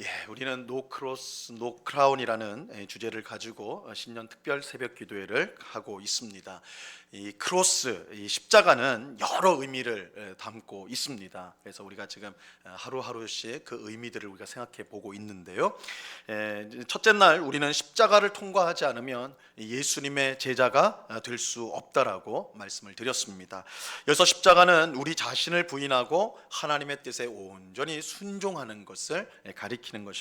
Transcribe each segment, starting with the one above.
예, 우리는 노 크로스 노 크라운이라는 예, 주제를 가지고 어, 신년 특별 새벽 기도회를 하고 있습니다. 이 크로스 이 십자가는 여러 의미를 예, 담고 있습니다. 그래서 우리가 지금 어, 하루하루씩 그 의미들을 우리가 생각해 보고 있는데요. 예, 첫째 날 우리는 십자가를 통과하지 않으면 예수님의 제자가 어, 될수 없다라고 말씀을 드렸습니다. 여기서 십자가는 우리 자신을 부인하고 하나님의 뜻에 온전히 순종하는 것을 예, 가리키는 것입니다.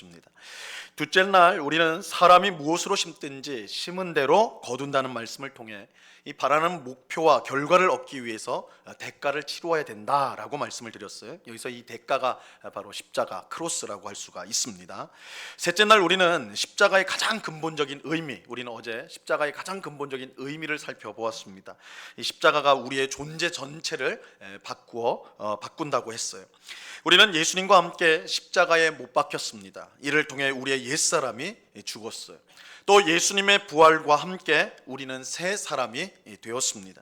둘째 날 우리는 사람이 무엇으로 심든지 심은 대로 거둔다는 말씀을 통해 이 바라는 목표와 결과를 얻기 위해서 대가를 치루어야 된다라고 말씀을 드렸어요. 여기서 이 대가가 바로 십자가 크로스라고 할 수가 있습니다. 셋째 날 우리는 십자가의 가장 근본적인 의미, 우리는 어제 십자가의 가장 근본적인 의미를 살펴보았습니다. 이 십자가가 우리의 존재 전체를 에, 바꾸어 어, 바꾼다고 했어요. 우리는 예수님과 함께 십자가에 못 박혔습니다. 이를 통해 우리의 옛 사람이 죽었어요. 또 예수님의 부활과 함께 우리는 새 사람이 되었습니다.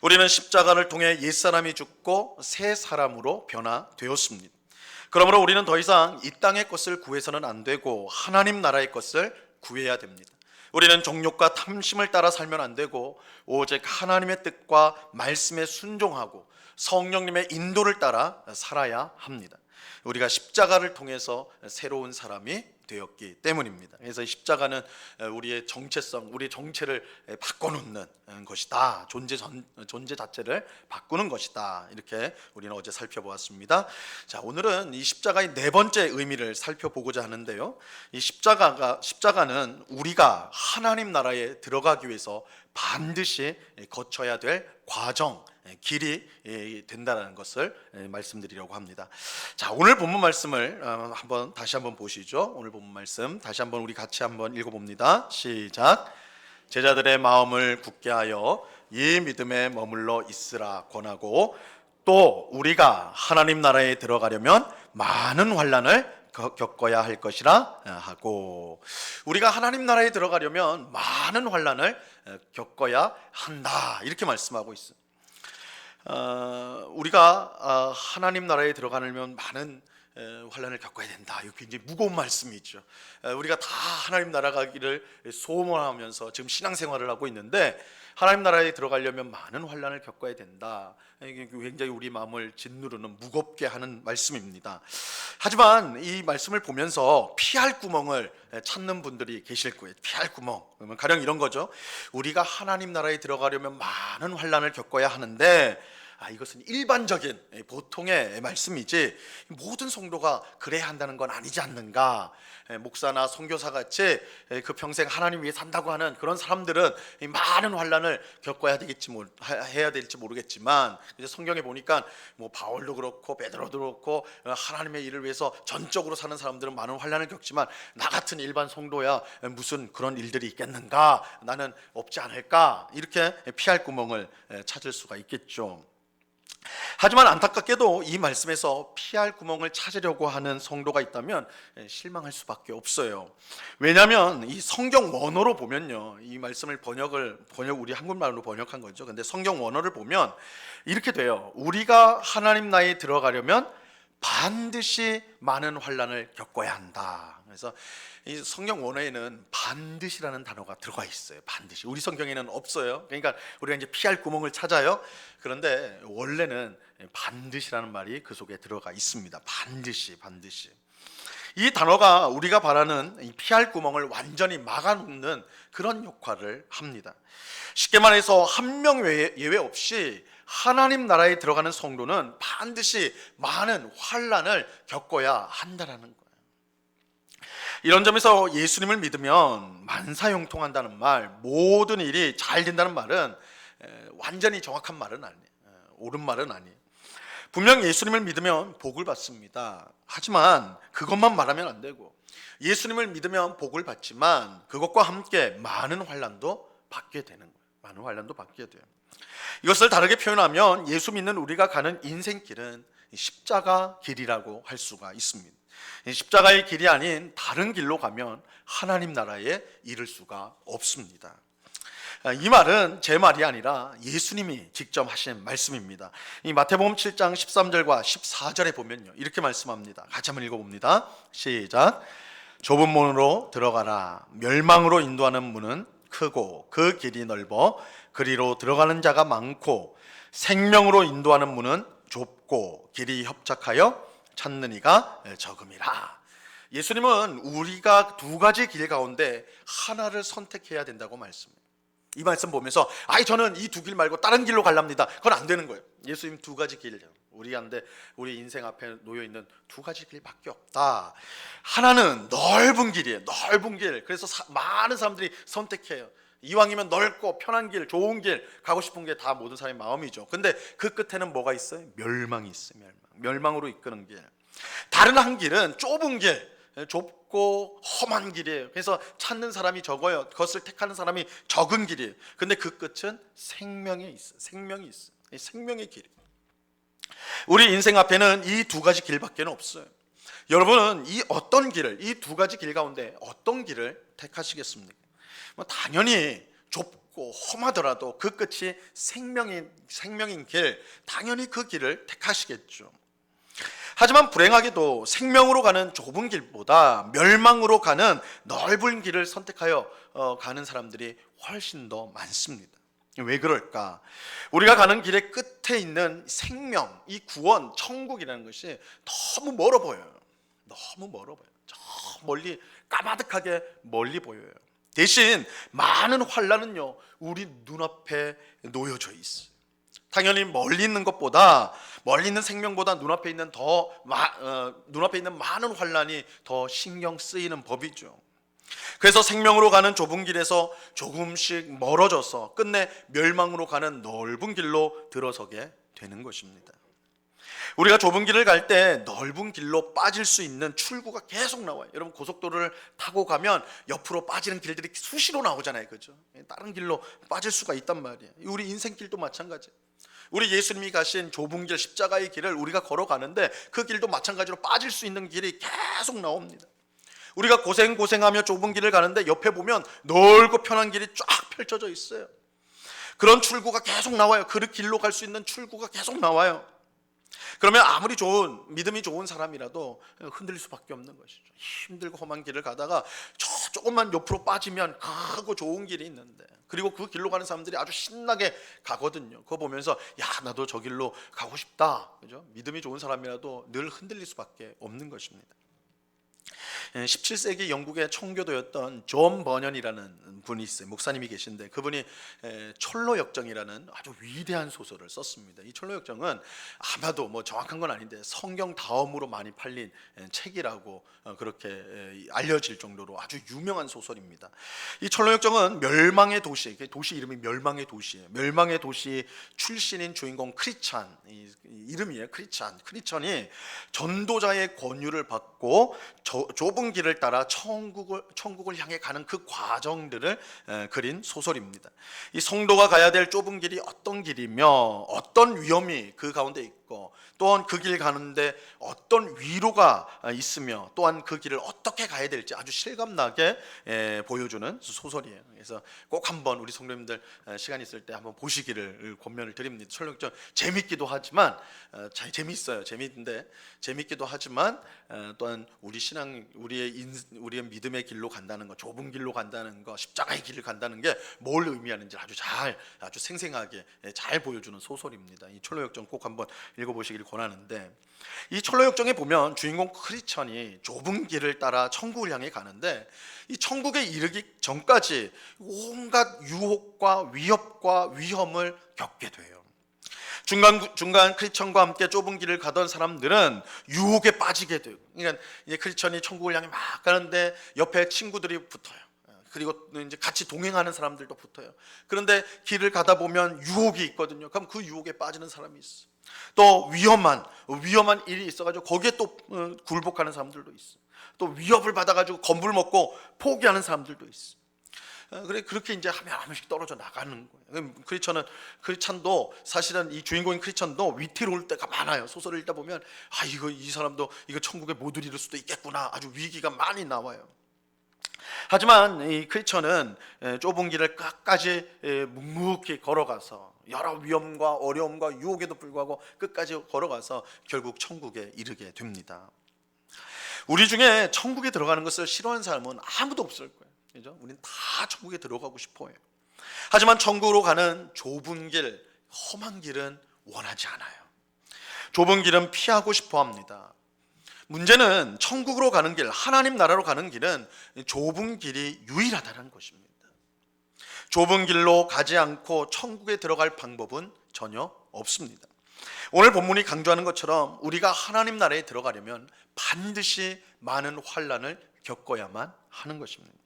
우리는 십자가를 통해 옛 사람이 죽고 새 사람으로 변화되었습니다. 그러므로 우리는 더 이상 이 땅의 것을 구해서는 안 되고 하나님 나라의 것을 구해야 됩니다. 우리는 정욕과 탐심을 따라 살면 안 되고 오직 하나님의 뜻과 말씀에 순종하고 성령님의 인도를 따라 살아야 합니다. 우리가 십자가를 통해서 새로운 사람이 되었기 때문입니다. 그래서 십자가는 우리의 정체성, 우리의 정체를 바꿔놓는 것이다. 존재 전, 존재 자체를 바꾸는 것이다. 이렇게 우리는 어제 살펴보았습니다. 자, 오늘은 이 십자가의 네 번째 의미를 살펴보고자 하는데요. 이 십자가가 십자가는 우리가 하나님 나라에 들어가기 위해서 반드시 거쳐야 될 과정, 길이 된다는 것을 말씀드리려고 합니다. 자, 오늘 본문 말씀을 어, 한번 다시 한번 보시죠. 오늘 본문 말씀 다시 한번 우리 같이 한번 읽어 봅니다. 시작. 제자들의 마음을 굳게 하여 이 믿음에 머물러 있으라 권하고 또 우리가 하나님 나라에 들어가려면 많은 환란을 거- 겪어야 할 것이라 하고 우리가 하나님 나라에 들어가려면 많은 환란을 어, 겪어야 한다 이렇게 말씀하고. 어, 우리가 어, 하나님 나라에 들어가려면 많은 에, 환란을 겪어야 된다. 이거 굉장히 무거운 말씀이죠. 에, 우리가 다 하나님 나라 가기를 소원하면서 지금 신앙생활을 하고 있는데 하나님 나라에 들어가려면 많은 환란을 겪어야 된다. 굉장히 우리 마음을 짓누르는 무겁게 하는 말씀입니다. 하지만 이 말씀을 보면서 피할 구멍을 찾는 분들이 계실 거예요. 피할 구멍. 가령 이런 거죠. 우리가 하나님 나라에 들어가려면 많은 환란을 겪어야 하는데 아, 이것은 일반적인 예, 보통의 말씀이지 모든 성도가 그래야 한다는 건 아니지 않는가? 예, 목사나 선교사 같이 예, 그 평생 하나님 위해 산다고 하는 그런 사람들은 이 많은 환란을 겪어야 되겠지 해야 될지 모르겠지만 이제 성경에 보니까 뭐 바울도 그렇고 베드로도 그렇고 어, 하나님의 일을 위해서 전적으로 사는 사람들은 많은 환란을 겪지만 나 같은 일반 성도야 예, 무슨 그런 일들이 있겠는가? 나는 없지 않을까? 이렇게 피할 구멍을 예, 찾을 수가 있겠죠. 하지만 안타깝게도 이 말씀에서 피할 구멍을 찾으려고 하는 성도가 있다면 예, 실망할 수밖에 없어요. 왜냐하면 이 성경 원어로 보면요, 이 말씀을 번역을 번역 우리 한국말로 번역한 거죠. 근데 성경 원어를 보면 이렇게 돼요. 우리가 하나님 나라에 들어가려면 반드시 많은 환란을 겪어야 한다. 그래서 이 성경 원어에는 반드시라는 단어가 들어가 있어요. 반드시. 우리 성경에는 없어요. 그러니까 우리가 이제 피할 구멍을 찾아요. 그런데 원래는 반드시라는 말이 그 속에 들어가 있습니다. 반드시, 반드시. 이 단어가 우리가 바라는 이 피할 구멍을 완전히 막아놓는 그런 역할을 합니다. 쉽게 말해서 한 명 예외 없이 하나님 나라에 들어가는 성도는 반드시 많은 환란을 겪어야 한다라는 거예요. 이런 점에서 예수님을 믿으면 만사형통한다는 말, 모든 일이 잘 된다는 말은 에, 완전히 정확한 말은 아니에요. 에, 옳은 말은 아니에요. 분명 예수님을 믿으면 복을 받습니다. 하지만 그것만 말하면 안 되고 예수님을 믿으면 복을 받지만 그것과 함께 많은 환란도 받게 되는 거예요. 많은 환란도 받게 돼요. 이것을 다르게 표현하면 예수 믿는 우리가 가는 인생길은 십자가 길이라고 할 수가 있습니다. 이 십자가의 길이 아닌 다른 길로 가면 하나님 나라에 이를 수가 없습니다. 아, 이 말은 제 말이 아니라 예수님이 직접 하신 말씀입니다. 이 마태복음 7장 13절과 14절에 보면요. 이렇게 말씀합니다. 같이 한번 읽어 봅니다. 시작. 좁은 문으로 들어가라. 멸망으로 인도하는 문은 크고 그 길이 넓어 그리로 들어가는 자가 많고 생명으로 인도하는 문은 좁고 길이 협착하여 찾는 이가 적음이라. 예수님은 우리가 두 가지 길 가운데 하나를 선택해야 된다고 말씀해요. 이 말씀 보면서 아이 저는 이 두 길 말고 다른 길로 갈랍니다. 그건 안 되는 거예요. 예수님 두 가지 길 우리한테 우리 인생 앞에 놓여 있는 두 가지 길밖에 없다. 하나는 넓은 길이에요. 넓은 길. 그래서 사- 많은 사람들이 선택해요. 이왕이면 넓고 편한 길, 좋은 길 가고 싶은 게 다 모든 사람의 마음이죠. 근데 그 끝에는 뭐가 있어요? 멸망이 있어요. 멸망. 멸망으로 이끄는 길. 다른 한 길은 좁은 길, 좁고 험한 길이에요. 그래서 찾는 사람이 적어요. 그것을 택하는 사람이 적은 길이에요. 근데 그 끝은 생명에 있어. 생명이 있어. 이 생명의 길. 우리 인생 앞에는 이 두 가지 길밖에 없어요. 여러분은 이 어떤 길을 이 두 가지 길 가운데 어떤 길을 택하시겠습니까? 뭐 당연히 좁고 험하더라도 그 끝이 생명인 생명인 길 당연히 그 길을 택하시겠죠. 하지만 불행하게도 생명으로 가는 좁은 길보다 멸망으로 가는 넓은 길을 선택하여 어, 가는 사람들이 훨씬 더 많습니다. 왜 그럴까? 우리가 가는 길의 끝에 있는 생명, 이 구원, 천국이라는 것이 너무 멀어 보여요. 너무 멀어 보여요. 저 멀리 까마득하게 멀리 보여요. 대신 많은 환란은요 우리 눈앞에 놓여져 있어요. 당연히 멀리 있는 것보다 멀리 있는 생명보다 눈앞에 있는 더 마, 어, 눈앞에 있는 많은 환란이 더 신경 쓰이는 법이죠. 그래서 생명으로 가는 좁은 길에서 조금씩 멀어져서 끝내 멸망으로 가는 넓은 길로 들어서게 되는 것입니다. 우리가 좁은 길을 갈 때 넓은 길로 빠질 수 있는 출구가 계속 나와요. 여러분 고속도로를 타고 가면 옆으로 빠지는 길들이 수시로 나오잖아요. 그죠? 다른 길로 빠질 수가 있단 말이에요. 우리 인생길도 마찬가지예요. 우리 예수님이 가신 좁은 길 십자가의 길을 우리가 걸어가는데 그 길도 마찬가지로 빠질 수 있는 길이 계속 나옵니다. 우리가 고생 고생하며 좁은 길을 가는데 옆에 보면 넓고 편한 길이 쫙 펼쳐져 있어요. 그런 출구가 계속 나와요. 그 길로 갈 수 있는 출구가 계속 나와요. 그러면 아무리 좋은 믿음이 좋은 사람이라도 흔들릴 수밖에 없는 것이죠. 힘들고 험한 길을 가다가 저 조금만 옆으로 빠지면 크고 좋은 길이 있는데 그리고 그 길로 가는 사람들이 아주 신나게 가거든요. 그거 보면서 야 나도 저 길로 가고 싶다. 그죠? 믿음이 좋은 사람이라도 늘 흔들릴 수밖에 없는 것입니다. 17세기 영국의 청교도였던 존 버년이라는 분이 있어요. 목사님이 계신데 그분이 에, 철로 역정이라는 아주 위대한 소설을 썼습니다. 이 철로 역정은 아마도 뭐 정확한 건 아닌데 성경 다음으로 많이 팔린 에, 책이라고 어, 그렇게 에, 알려질 정도로 아주 유명한 소설입니다. 이 철로 역정은 멸망의 도시, 그 도시 이름이 멸망의 도시예요. 멸망의 도시 출신인 주인공 크리찬 이름이에요. 크리찬. 크리찬이 전도자의 권유를 받고 저, 좁은 길을 따라 천국을 천국을 향해 가는 그 과정들을 에, 그린 소설입니다. 이 성도가 가야 될 좁은 길이 어떤 길이며 어떤 위험이 그 가운데 있고 또한 그 길 가는데 어떤 위로가 있으며 또한 그 길을 어떻게 가야 될지 아주 실감나게 에, 보여주는 소설이에요. 그래서 꼭 한번 우리 성도님들 에, 시간 있을 때 한번 보시기를 권면을 드립니다. 설령전 재밌기도 하지만 어, 잘 재밌어요. 재밌는데 재밌기도 하지만 어, 또한 우리 신앙 우리의 인, 우리의 믿음의 길로 간다는 거, 좁은 길로 간다는 거, 십자가의 길을 간다는 게 뭘 의미하는지 아주 잘 아주 생생하게 예, 잘 보여주는 소설입니다. 이 철로역정 꼭 한번 읽어보시길 권하는데 이 철로역정에 보면 주인공 크리천이 좁은 길을 따라 천국을 향해 가는데 이 천국에 이르기 전까지 온갖 유혹과 위협과 위험을 겪게 돼요. 중간 중간 크리스천과 함께 좁은 길을 가던 사람들은 유혹에 빠지게 돼요. 그러니까 이제 크리스천이 천국을 향해 막 가는데 옆에 친구들이 붙어요. 그리고 이제 같이 동행하는 사람들도 붙어요. 그런데 길을 가다 보면 유혹이 있거든요. 그럼 그 유혹에 빠지는 사람이 있어. 또 위험한 위험한 일이 있어가지고 거기에 또 어, 굴복하는 사람들도 있어. 또 위협을 받아가지고 건불 먹고 포기하는 사람들도 있어. 어, 그래 그렇게 이제 하면 한 번씩 떨어져 나가는 거예요. 크리스천은 크리스천도 사실은 이 주인공인 크리스천도 위태로울 때가 많아요. 소설을 읽다 보면 아 이거 이 사람도 이거 천국에 못 이를 수도 있겠구나. 아주 위기가 많이 나와요. 하지만 이 에, 좁은 길을 끝까지 에, 묵묵히 걸어가서 여러 위험과 어려움과 유혹에도 불구하고 끝까지 걸어가서 결국 천국에 이르게 됩니다. 우리 중에 천국에 들어가는 것을 싫어하는 사람은 아무도 없을 거예요. 그죠? 우리는 다 천국에 들어가고 싶어요. 하지만 천국으로 가는 좁은 길, 험한 길은 원하지 않아요. 좁은 길은 피하고 싶어 합니다. 문제는 천국으로 가는 길, 하나님 나라로 가는 길은 좁은 길이 유일하다는 것입니다. 좁은 길로 가지 않고 천국에 들어갈 방법은 전혀 없습니다. 오늘 본문이 강조하는 것처럼 우리가 하나님 나라에 들어가려면 반드시 많은 환란을 겪어야만 하는 것입니다.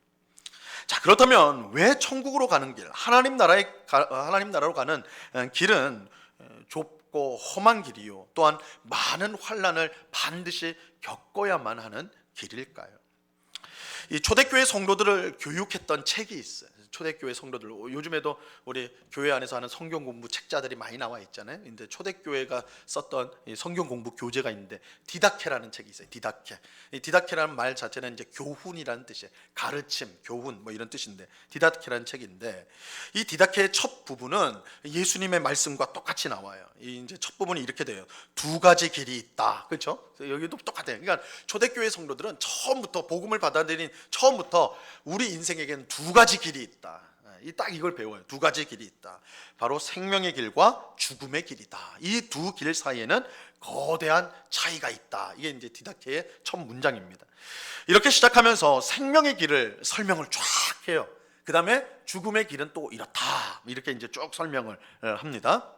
자 그렇다면 왜 천국으로 가는 길, 하나님 나라에 가, 하나님 나라로 가는 어, 길은 어, 좁고 험한 길이요. 또한 많은 환란을 반드시 겪어야만 하는 길일까요? 이 초대교회 성도들을 교육했던 책이 있어요. 초대교회 성도들 요즘에도 우리 교회 안에서 하는 성경 공부 책자들이 많이 나와 있잖아요. 근데 초대교회가 썼던 이 성경 공부 교재가 있는데 디다케라는 책이 있어요. 디다케. 이 디다케라는 말 자체는 이제 교훈이라는 뜻이에요. 가르침, 교훈 뭐 이런 뜻인데 디다케라는 책인데 이 디다케의 첫 부분은 예수님의 말씀과 똑같이 나와요. 이 이제 첫 부분이 이렇게 돼요. 두 가지 길이 있다. 그렇죠? 여기도 똑같아요. 그러니까 초대교회 성도들은 처음부터 복음을 받아들인 처음부터 우리 인생에게는 두 가지 길이 있다. 이 딱 이걸 배워요. 두 가지 길이 있다. 바로 생명의 길과 죽음의 길이다. 이 두 길 사이에는 거대한 차이가 있다. 이게 이제 디다케의 첫 문장입니다. 이렇게 시작하면서 생명의 길을 설명을 쫙 해요. 그 다음에 죽음의 길은 또 이렇다. 이렇게 이제 쭉 설명을 합니다.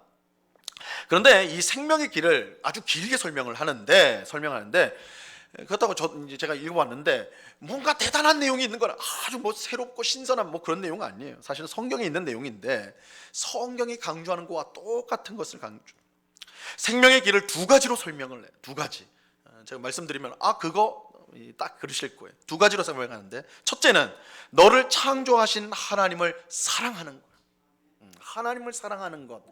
그런데 이 생명의 길을 아주 길게 설명을 하는데 설명하는데 그렇다고 저 이제 제가 읽어봤는데 뭔가 대단한 내용이 있는 건 아주 뭐 새롭고 신선한 뭐 그런 내용 아니에요. 사실은 성경에 있는 내용인데 성경이 강조하는 것과 똑같은 것을 강조. 생명의 길을 두 가지로 설명을 해요. 두 가지. 어, 제가 말씀드리면 아 그거 딱 그러실 거예요. 두 가지로 설명하는데 첫째는 너를 창조하신 하나님을 사랑하는 것. 음, 하나님을 사랑하는 것.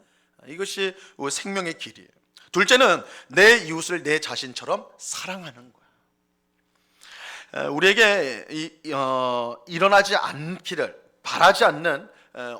이것이 생명의 길이에요. 둘째는 내 이웃을 내 자신처럼 사랑하는 거야. 우리에게 이, 어, 일어나지 않기를 바라지 않는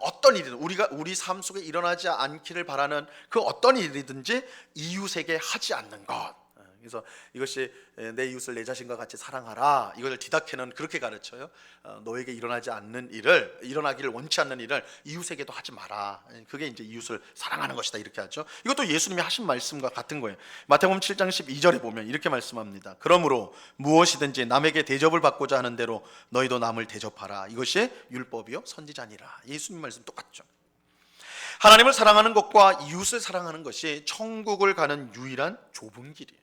어떤 일이든 우리가 우리 삶 속에 일어나지 않기를 바라는 그 어떤 일이든지 이웃에게 하지 않는 것. 그래서 이것이 내 이웃을 내 자신과 같이 사랑하라. 이걸 디다케는 그렇게 가르쳐요. 어, 너에게 일어나지 않는 일을 일어나기를 원치 않는 일을 이웃에게도 하지 마라. 그게 이제 이웃을 사랑하는 것이다. 이렇게 하죠. 이것도 예수님이 하신 말씀과 같은 거예요. 마태복음 7장 12절에 보면 이렇게 말씀합니다. 그러므로 무엇이든지 남에게 대접을 받고자 하는 대로 너희도 남을 대접하라. 이것이 율법이요 선지자니라. 예수님 말씀 똑같죠. 하나님을 사랑하는 것과 이웃을 사랑하는 것이 천국을 가는 유일한 좁은 길이에요.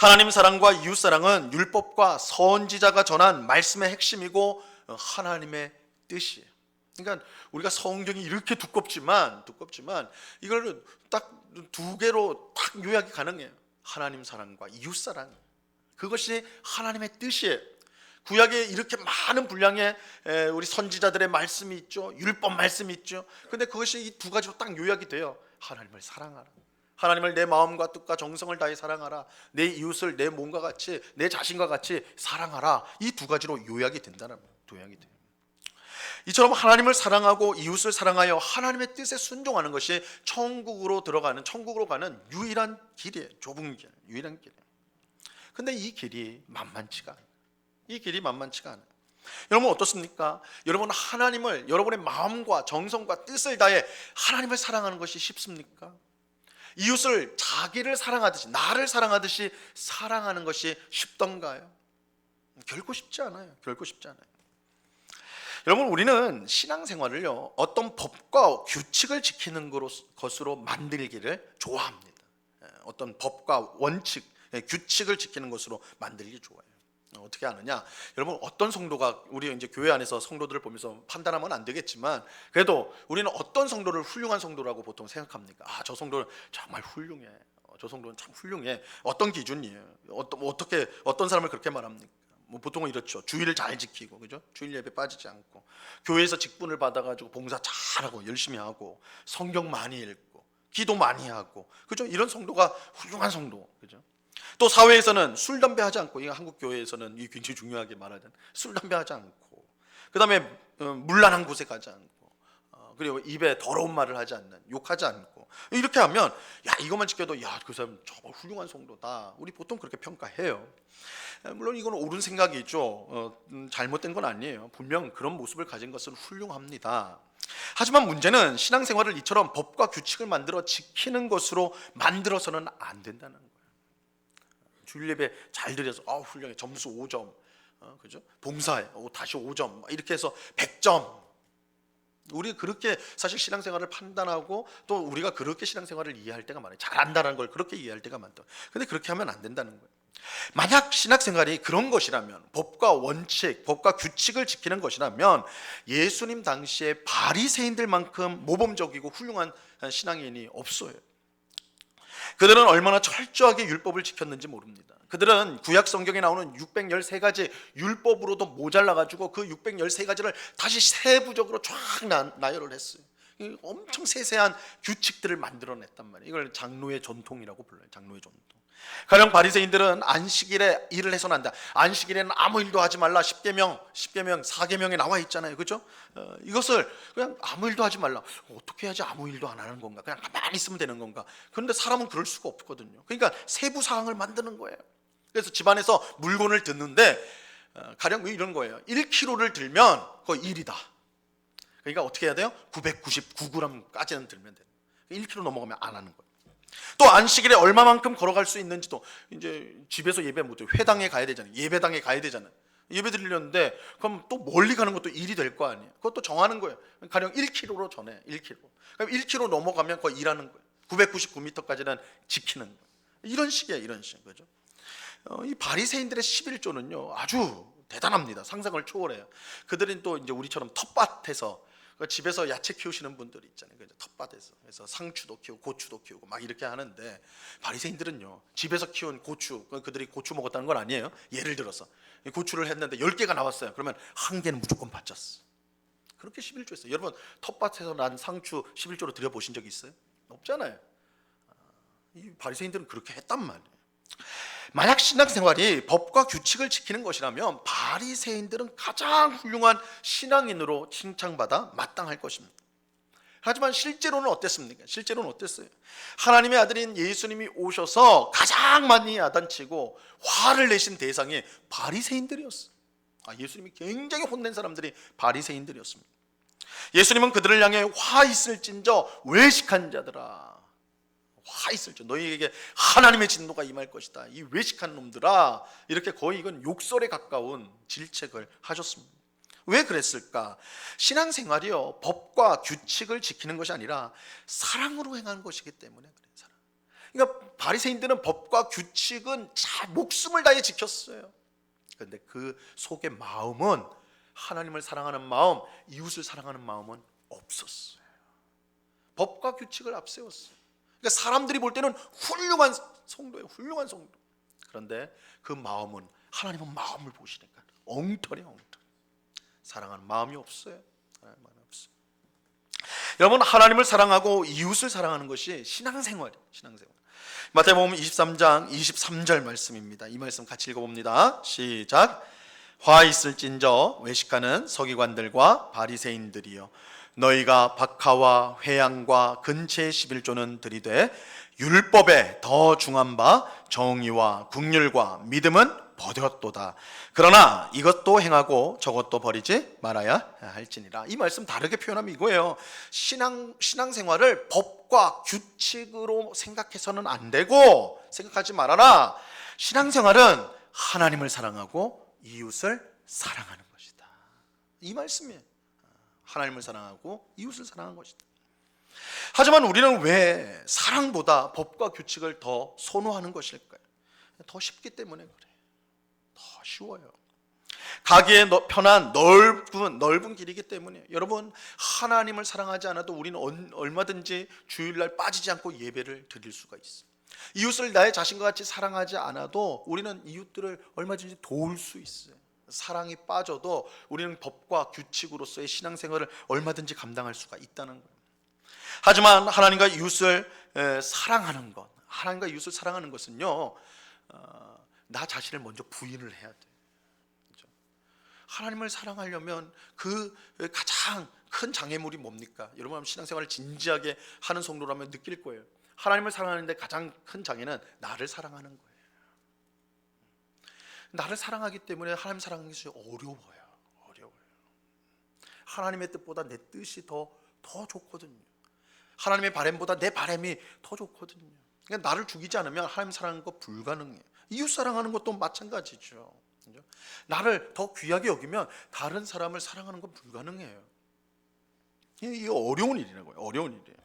하나님 사랑과 이웃 사랑은 율법과 선지자가 전한 말씀의 핵심이고 하나님의 뜻이에요. 그러니까 우리가 성경이 이렇게 두껍지만 두껍지만 이걸 딱 두 개로 딱 요약이 가능해요. 하나님 사랑과 이웃 사랑. 그것이 하나님의 뜻이에요. 구약에 이렇게 많은 분량의 우리 선지자들의 말씀이 있죠. 율법 말씀이 있죠. 근데 그것이 이 두 가지로 딱 요약이 돼요. 하나님을 사랑하라. 하나님을 내 마음과 뜻과 정성을 다해 사랑하라. 내 이웃을 내 몸과 같이 내 자신과 같이 사랑하라. 이 두 가지로 요약이 된다는 요약이 돼요. 이처럼 하나님을 사랑하고 이웃을 사랑하여 하나님의 뜻에 순종하는 것이 천국으로 들어가는 천국으로 가는 유일한 길이에요. 좁은 길, 유일한 길이에요. 근데 이 길이 만만치가. 이 길이 만만치가 않아요. 여러분 어떻습니까? 여러분 하나님을 여러분의 마음과 정성과 뜻을 다해 하나님을 사랑하는 것이 쉽습니까? 이웃을 자기를 사랑하듯이 나를 사랑하듯이 사랑하는 것이 쉽던가요? 결코 쉽지 않아요. 결코 쉽지 않아요. 여러분 우리는 신앙생활을요 어떤 법과 규칙을 지키는 것으로 만들기를 좋아합니다. 예, 어떤 법과 원칙, 예, 규칙을 지키는 것으로 만들기 좋아요. 어떻게 하느냐? 여러분 어떤 성도가 우리 이제 교회 안에서 성도들을 보면서 판단하면 안 되겠지만 그래도 우리는 어떤 성도를 훌륭한 성도라고 보통 생각합니까? 아, 저 성도는 정말 훌륭해. 어, 저 성도는 참 훌륭해. 어떤 기준이에요? 어떤 어떻게 어떤 사람을 그렇게 말합니까? 뭐 보통은 이렇죠. 주의를 잘 지키고 그죠? 주일 예배 빠지지 않고 교회에서 직분을 받아 가지고 봉사 잘하고 열심히 하고 성경 많이 읽고 기도 많이 하고 그죠? 이런 성도가 훌륭한 성도. 그죠? 또 사회에서는 술 담배 하지 않고 이 한국 교회에서는 이 굉장히 중요하게 말하는 술 담배 하지 않고 그다음에 어, 물란한 곳에 가지 않고 어, 그리고 입에 더러운 말을 하지 않는 욕하지 않고 이렇게 하면 야 이것만 지켜도 야 그 사람 정말 훌륭한 성도다. 우리 보통 그렇게 평가해요. 에, 물론 이건 옳은 생각이죠. 어, 음, 잘못된 건 아니에요. 분명 그런 모습을 가진 것은 훌륭합니다. 하지만 문제는 신앙생활을 이처럼 법과 규칙을 만들어 지키는 것으로 만들어서는 안 된다는 거예요. 주일 예배 잘 드려서 아 훌륭해 점수 5점 어, 그죠? 봉사해 오, 다시 5점 이렇게 해서 100점 우리 그렇게 사실 신앙생활을 판단하고 또 우리가 그렇게 신앙생활을 이해할 때가 많아요. 잘한다는 걸 그렇게 이해할 때가 많다. 근데 그렇게 하면 안 된다는 거예요. 만약 신학생활이 그런 것이라면 법과 원칙, 법과 규칙을 지키는 것이라면 예수님 당시에 바리새인들만큼 모범적이고 훌륭한 신앙인이 없어요. 그들은 얼마나 철저하게 율법을 지켰는지 모릅니다. 그들은 구약 성경에 나오는 613가지 율법으로도 모자라 가지고 그 613가지를 다시 세부적으로 쫙 나- 나열을 했어요. 이 엄청 세세한 규칙들을 만들어냈단 말이에요. 이걸 장로의 전통이라고 불러요. 장로의 전통. 가령 바리새인들은 안식일에 일을 해서는 안 돼. 안식일에는 아무 일도 하지 말라. 10계명, 10계명, 4계명에 나와 있잖아요. 그죠? 어, 이것을 그냥 아무 일도 하지 말라. 어떻게 해야지 아무 일도 안 하는 건가? 그냥 가만히 있으면 되는 건가? 그런데 사람은 그럴 수가 없거든요. 그러니까 세부 사항을 만드는 거예요. 그래서 집안에서 물건을 듣는데 어, 가령 이런 거예요. 1kg를 들면 그거 1이다. 그러니까 어떻게 해야 돼요? 999g까지는 들면 돼요. 1kg 넘어가면 안 하는 거예요. 또 안식일에 얼마만큼 걸어갈 수 있는지도 이제 집에서 예배 못 해요. 회당에 가야 되잖아요. 예배당에 가야 되잖아요. 예배 드리려는데 그럼 또 멀리 가는 것도 일이 될 거 아니에요. 그것도 정하는 거예요. 가령 1km로 전해. 1km. 그럼 1km 넘어가면 그거 일하는 거예요. 999m까지는 지키는 거예요. 이런 식이에요. 이런 식. 그죠? 어, 이 바리새인들의 11조는요. 아주 대단합니다. 상상을 초월해요. 그들은 또 이제 우리처럼 텃밭에서 그 집에서 야채 키우시는 분들이 있잖아요. 그 텃밭에서 그래서 상추도 키우고 고추도 키우고 막 이렇게 하는데 바리새인들은요 집에서 키운 고추 그 그들이 고추 먹었다는 건 아니에요. 예를 들어서 이 고추를 했는데 10개가 나왔어요. 그러면 한 개는 무조건 바쳤어. 그렇게 11조 했어요. 여러분 텃밭에서 난 상추 11조로 드려 보신 적 있어요? 없잖아요. 아, 이 바리새인들은 그렇게 했단 말이에요. 만약 신앙생활이 법과 규칙을 지키는 것이라면 바리새인들은 가장 훌륭한 신앙인으로 칭찬받아 마땅할 것입니다. 하지만 실제로는 어땠습니까? 실제로는 어땠어요? 하나님의 아들인 예수님이 오셔서 가장 많이 야단치고 화를 내신 대상이 바리새인들이었어요. 아, 예수님이 굉장히 혼낸 사람들이 바리새인들이었습니다. 예수님은 그들을 향해 화 있을진저 외식한 자들아 화 있을지 너희에게 하나님의 진노가 임할 것이다. 이 외식한 놈들아 이렇게 거의 이건 욕설에 가까운 질책을 하셨습니다. 왜 그랬을까? 신앙생활이요 법과 규칙을 지키는 것이 아니라 사랑으로 행하는 것이기 때문에 그래 사랑. 그러니까 바리새인들은 법과 규칙은 자 목숨을 다해 지켰어요. 그런데 그 속의 마음은 하나님을 사랑하는 마음, 이웃을 사랑하는 마음은 없었어요. 법과 규칙을 앞세웠어요. 그러니까 사람들이 볼 때는 훌륭한 성도예요. 훌륭한 성도. 그런데 그 마음은 하나님은 마음을 보시니까 엉터리 엉터리. 사랑하는 마음이 없어요. 하나님 마음이 없어요. 여러분 하나님을 사랑하고 이웃을 사랑하는 것이 신앙생활이에요. 신앙생활. 마태복음 23장 23절 말씀입니다. 이 말씀 같이 읽어봅니다. 시작. 화 있을진저 외식하는 서기관들과 바리새인들이여 너희가 박하와 회양과 근체의 11조는 들이되 율법에 더 중한 바 정의와 국률과 믿음은 버렸도다. 그러나 이것도 행하고 저것도 버리지 말아야 할지니라. 이 말씀 다르게 표현하면 이거예요. 신앙 신앙생활을 법과 규칙으로 생각해서는 안 되고 생각하지 말아라. 신앙생활은 하나님을 사랑하고 이웃을 사랑하는 것이다. 이 말씀이에요. 하나님을 사랑하고 이웃을 사랑하는 것이다. 하지만 우리는 왜 사랑보다 법과 규칙을 더 선호하는 것일까요? 더 쉽기 때문에 그래요. 더 쉬워요. 가기에 너- 편한 넓은 넓은 길이기 때문에 여러분 하나님을 사랑하지 않아도 우리는 얼- 얼마든지 주일날 빠지지 않고 예배를 드릴 수가 있어요. 이웃을 나의 자신과 같이 사랑하지 않아도 우리는 이웃들을 얼마든지 도울 수 있어요. 사랑이 빠져도 우리는 법과 규칙으로서의 신앙생활을 얼마든지 감당할 수가 있다는 거예요. 하지만 하나님과 이웃을 에, 사랑하는 것, 하나님과 이웃을 사랑하는 것은요, 어, 나 자신을 먼저 부인을 해야 돼. 그죠? 하나님을 사랑하려면 그 가장 큰 장애물이 뭡니까? 여러분 신앙생활을 진지하게 하는 성도라면 느낄 거예요. 하나님을 사랑하는데 가장 큰 장애는 나를 사랑하는 거예요. 나를 사랑하기 때문에 하나님 사랑하는 것이 어려워요. 어려워요. 하나님의 뜻보다 내 뜻이 더, 더 좋거든요. 하나님의 바램보다 내 바램이 더 좋거든요. 그러니까 나를 죽이지 않으면 하나님 사랑하는 거 불가능해요. 이웃 사랑하는 것도 마찬가지죠. 그죠? 나를 더 귀하게 여기면 다른 사람을 사랑하는 건 불가능해요. 이게 어려운 일이라고요. 어려운 일이에요.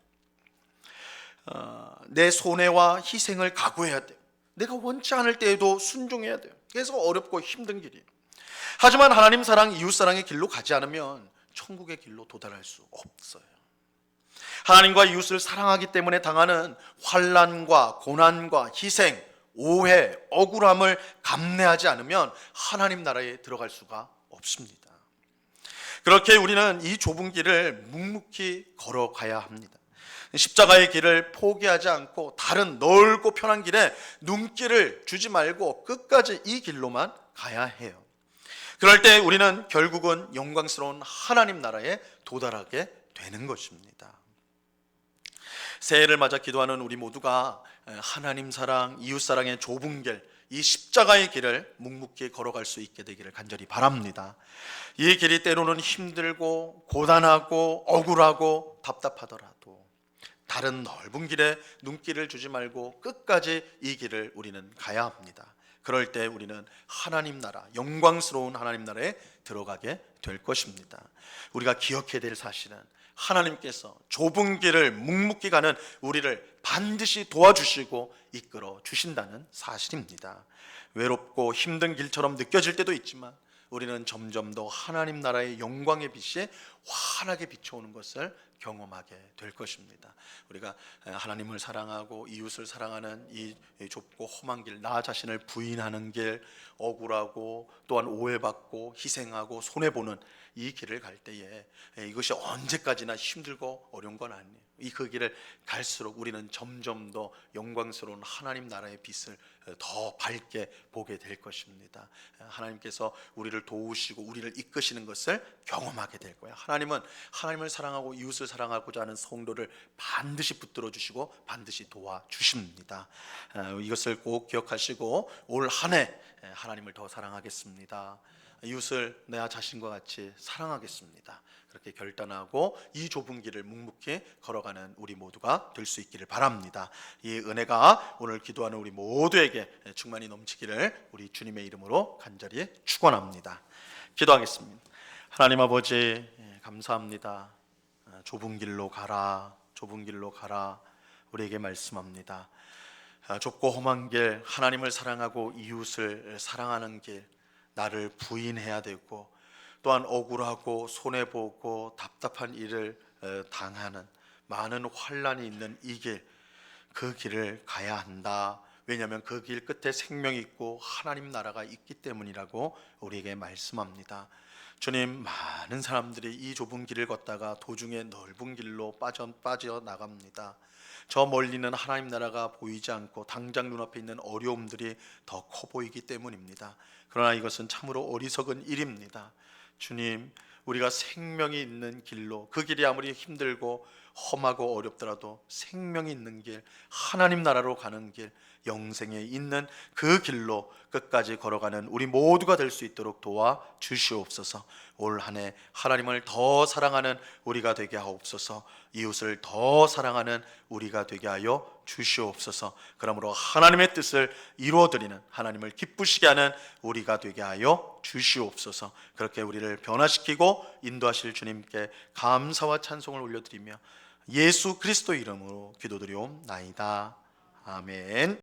어, 내 손해와 희생을 각오해야 돼요. 내가 원치 않을 때에도 순종해야 돼요. 그래서 어렵고 힘든 길이에요. 하지만 하나님 사랑, 이웃 사랑의 길로 가지 않으면 천국의 길로 도달할 수 없어요. 하나님과 이웃을 사랑하기 때문에 당하는 환란과 고난과 희생, 오해, 억울함을 감내하지 않으면 하나님 나라에 들어갈 수가 없습니다. 그렇게 우리는 이 좁은 길을 묵묵히 걸어가야 합니다. 십자가의 길을 포기하지 않고 다른 넓고 편한 길에 눈길을 주지 말고 끝까지 이 길로만 가야 해요. 그럴 때 우리는 결국은 영광스러운 하나님 나라에 도달하게 되는 것입니다. 새해를 맞아 기도하는 우리 모두가 하나님 사랑, 이웃 사랑의 좁은 길, 이 십자가의 길을 묵묵히 걸어갈 수 있게 되기를 간절히 바랍니다. 이 길이 때로는 힘들고 고단하고 억울하고 답답하더라도 다른 넓은 길에 눈길을 주지 말고 끝까지 이 길을 우리는 가야 합니다. 그럴 때 우리는 하나님 나라, 영광스러운 하나님 나라에 들어가게 될 것입니다. 우리가 기억해야 될 사실은 하나님께서 좁은 길을 묵묵히 가는 우리를 반드시 도와주시고 이끌어 주신다는 사실입니다. 외롭고 힘든 길처럼 느껴질 때도 있지만 우리는 점점 더 하나님 나라의 영광의 빛이 환하게 비춰오는 것을 경험하게 될 것입니다. 우리가 하나님을 사랑하고 이웃을 사랑하는 이 좁고 험한 길, 나 자신을 부인하는 길, 억울하고 또한 오해받고 희생하고 손해 보는 이 길을 갈 때에 이것이 언제까지나 힘들고 어려운 건 아니에요. 이 그 길을 갈수록 우리는 점점 더 영광스러운 하나님 나라의 빛을 더 밝게 보게 될 것입니다. 하나님께서 우리를 도우시고 우리를 이끄시는 것을 경험하게 될 거예요. 하나님은 하나님을 사랑하고 이웃을 사랑하고자 하는 성도를 반드시 붙들어 주시고 반드시 도와 주십니다. 이것을 꼭 기억하시고 올 한 해 하나님을 더 사랑하겠습니다. 이웃을 내 자신과 같이 사랑하겠습니다. 그렇게 결단하고 이 좁은 길을 묵묵히 걸어가는 우리 모두가 될 수 있기를 바랍니다. 이 은혜가 오늘 기도하는 우리 모두에게 충만히 넘치기를 우리 주님의 이름으로 간절히 축원합니다. 기도하겠습니다. 하나님 아버지 예, 감사합니다. 아, 좁은 길로 가라, 좁은 길로 가라 우리에게 말씀합니다. 아, 좁고 험한 길, 하나님을 사랑하고 이웃을 사랑하는 길, 나를 부인해야 되고 또한 억울하고 손해 보고 답답한 일을 어, 당하는 많은 환란이 있는 이 길, 그 길을 가야 한다. 왜냐하면 그 길 끝에 생명이 있고 하나님 나라가 있기 때문이라고 우리에게 말씀합니다. 주님, 많은 사람들이 이 좁은 길을 걷다가 도중에 넓은 길로 빠져 빠져 나갑니다. 저 멀리는 하나님 나라가 보이지 않고 당장 눈앞에 있는 어려움들이 더 커 보이기 때문입니다. 그러나 이것은 참으로 어리석은 일입니다. 주님, 우리가 생명이 있는 길로 그 길이 아무리 힘들고 험하고 어렵더라도 생명이 있는 길, 하나님 나라로 가는 길, 영생에 있는 그 길로 끝까지 걸어가는 우리 모두가 될 수 있도록 도와 주시옵소서. 올 한 해 하나님을 더 사랑하는 우리가 되게 하옵소서. 이웃을 더 사랑하는 우리가 되게 하여 주시옵소서. 그러므로 하나님의 뜻을 이루어 드리는 하나님을 기쁘시게 하는 우리가 되게 하여 주시옵소서. 그렇게 우리를 변화시키고 인도하실 주님께 감사와 찬송을 올려드리며 예수 그리스도 이름으로 기도드리옵나이다. 아멘.